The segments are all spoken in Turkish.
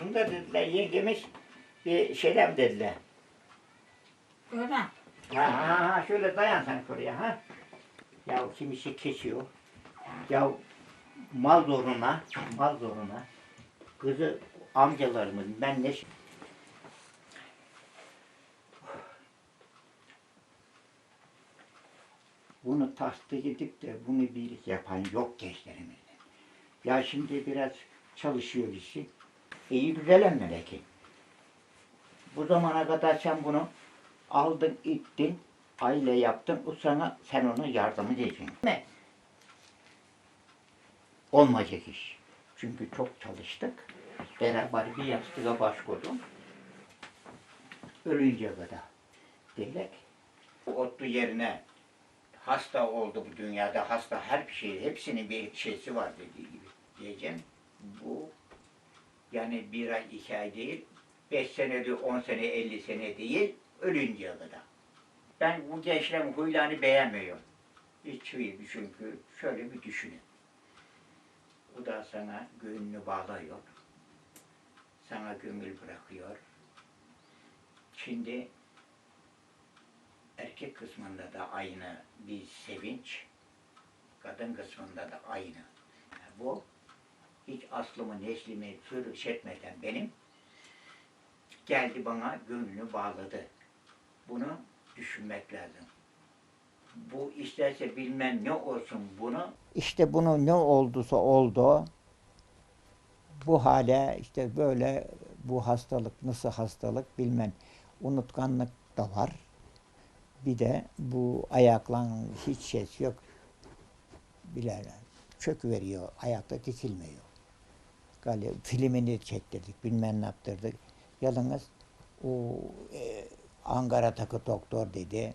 Bunda dediler yengemiz bir şeyler dediler. Öyle. Ha, ha, ha şöyle dayan sen şuraya ha. Ya kimisi kesiyor. Ya mal zoruna, mal zoruna. Kızı amcalarımız ben ne Bunu tasdik edip de bunu bir yapan yok gençlerimizde. Ya şimdi biraz çalışıyor işi. İyi güzel memleket. Bu zamana kadar sen bunu aldın, ittin, aile yaptın, o sana, sen ona yardım edeceksin. Ne? Olmayacak iş. Çünkü çok çalıştık. Beraber bir yastığa baş koydum. Ölünce kadar. Dilek. Otlu yerine hasta oldu bu dünyada. Hasta her bir şey, hepsinin bir şeysi var dediği gibi. Diyeceğim. Bu yani bir ay, iki ay değil, beş senedir, on sene, elli sene değil, ölünceye kadar. Ben bu gençlerin huylarını beğenmiyorum. Hiç huydu çünkü şöyle bir düşünün. Bu da sana gönlünü bağlıyor. Sana gönül bırakıyor. Şimdi erkek kısmında da aynı bir sevinç, kadın kısmında da aynı. Yani bu hiç aslımı neslimi sürüş etmeden benim geldi bana gönlünü bağladı. Bunu düşünmek lazım. Bu isterse bilmem ne olsun bunu. İşte bunu ne olduysa oldu. Bu hale işte böyle bu hastalık nasıl hastalık bilmem. Unutkanlık da var. Bir de bu ayakla hiç şey yok. Bilerler. Çök veriyor. Ayakta dikilmiyor. Galiba filmini çektirdik. Bilmem ne yaptırdık. Yalnız o e, Ankara'daki doktor dedi.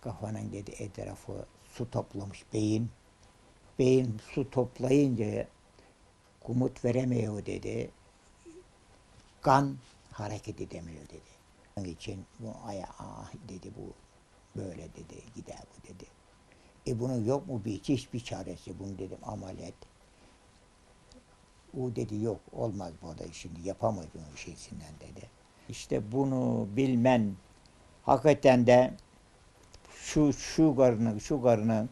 Kafanın dedi etrafı su toplamış beyin. Beyin su toplayınca kumut veremiyor dedi. Kan hareket edemiyor dedi. Onun için bu aya ah dedi bu böyle dedi gider bu dedi. E bunun yok mu bir hiçbir çaresi bunu dedim ameliyat. O dedi yok olmaz bu da şimdi yapamayız onun şeysinden dedi. İşte bunu bilmen hakikaten de şu şu karını şu karını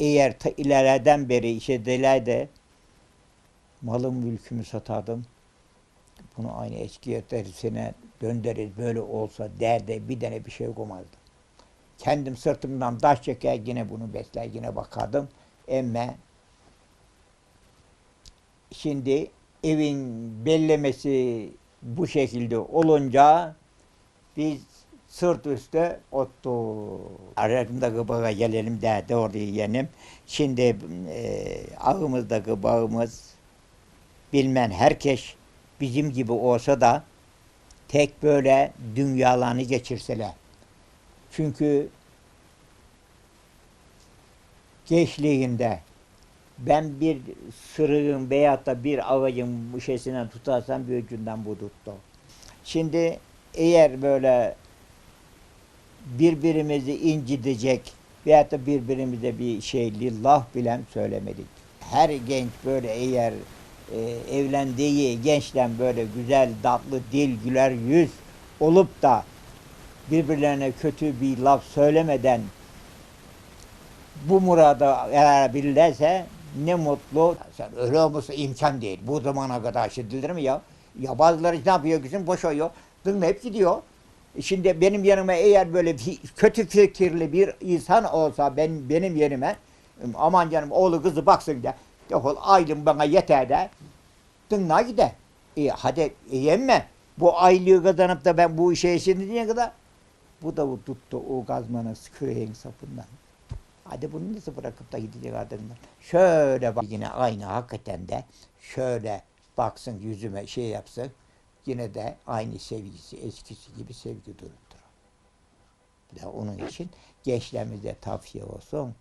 eğer ta ileriden beri işe de malım mülkümü satardım. Bunu aynı eski derisine döndürür böyle olsa derde bir tane bir şey koymazdım. Kendim sırtımdan taş çeker yine bunu besler yine bakardım. Emme şimdi evin bellemesi bu şekilde olunca biz sırt üstte ottu. Arasındaki bağa gelelim de, orada yenim. Şimdi e, ağımızdaki bağımız bilmem herkes bizim gibi olsa da tek böyle dünyalarını geçirseler. Çünkü gençliğinde ben bir sırığın veyahut da bir ağacın muşesinden tutarsam bir ucundan bu tuttu. Şimdi eğer böyle birbirimizi incitecek veyahut da birbirimize bir şey lillah bilen söylemedik. Her genç böyle eğer e, evlendiği gençten böyle güzel, tatlı dil, güler yüz olup da birbirlerine kötü bir laf söylemeden bu murada erabilirlerse ne mutlu. Sen öyle olması imkan değil. Bu zamana kadar işitilir mi ya? Ya bazıları ne yapıyor kızım? Boşuyor. Dönmeyip gidiyor. E Şimdi benim yanıma eğer böyle kötü fikirli bir insan olsa ben benim yerime aman canım oğlu kızı baksın de defol aylım bana yeter de dınla gider. E, hadi e, yemme. Bu aylığı kazanıp da ben bu işe şimdi diye kadar bu da bu tuttu o gazmanı küreğin sapından. Hadi bunu nasıl bırakıp da gidecek ardından? Şöyle bak yine aynı hakikaten de şöyle baksın yüzüme şey yapsın. Yine de aynı sevgisi eskisi gibi sevgi duruptur. Bir de onun için gençlerimize tavsiye olsun.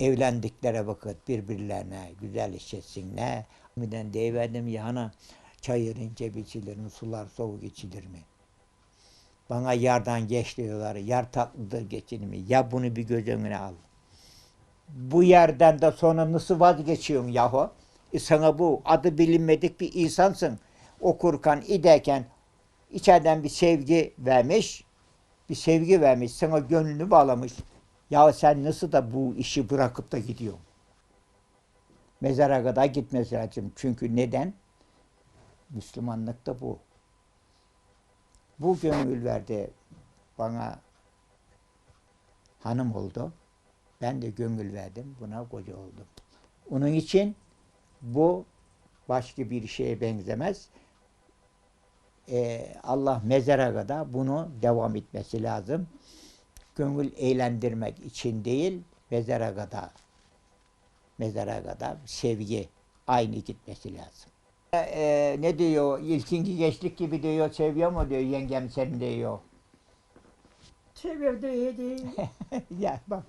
Evlendiklere vakit birbirlerine güzel işletsinler. Birden deyiverdim ya ana çayır ince biçilir mi, sular soğuk içilir mi? Bana yardan geç diyorlar. Yar tatlıdır geçilir mi? Ya bunu bir göz önüne al. Bu yerden de sonra nasıl vazgeçiyorsun yahu? E sana bu adı bilinmedik bir insansın. Okurken, iderken içeriden bir sevgi vermiş. Bir sevgi vermiş. Sana gönlünü bağlamış. Ya sen nasıl da bu işi bırakıp da gidiyorsun? Mezara kadar gitmesi lazım. Çünkü neden? Müslümanlık da bu. Bu gönül verdi bana hanım oldu. Ben de gönül verdim. Buna koca oldum. Onun için bu başka bir şeye benzemez. Ee, Allah mezara kadar bunu devam etmesi lazım. Gönül eğlendirmek için değil, mezara kadar mezara kadar sevgi aynı gitmesi lazım. Ee, ne diyor? İlkinci gençlik gibi diyor, seviyor mu diyor yengem seni diyor. Seviyor diye değil. ya bak.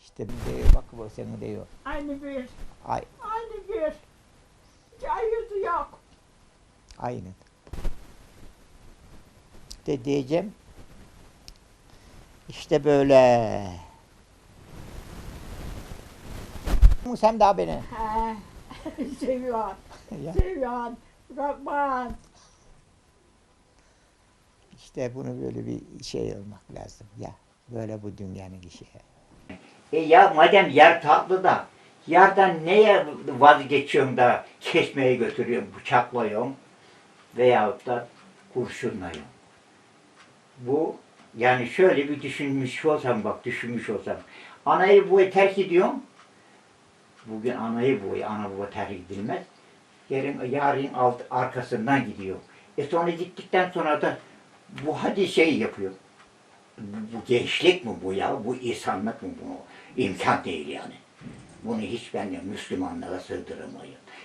İşte diyor, bak bu seni diyor. Aynı bir. Ay, Aynı bir. Ayırdı yok. aynı. De diyeceğim. İşte böyle. Sen daha beni. He. Seviyor. Ya, Seviyor. Rahman. işte bunu böyle bir şey olmak lazım. Ya böyle bu dünyanın işi. E ya madem yer tatlı da yerden neye vazgeçiyorsun da kesmeye götürüyorsun, bıçaklıyorsun veyahut da kurşunluyorsun. Bu yani şöyle bir düşünmüş olsam bak düşünmüş olsam anayı bu terk ediyorum. Bugün anayı bu ana baba terk edilmez. Yarın, yarın alt, arkasından gidiyor. E sonra gittikten sonra da bu hadi şey yapıyor. Bu, bu gençlik mi bu ya? Bu insanlık mı bu? İmkan değil yani. Bunu hiç ben de Müslümanlığa sığdıramayın.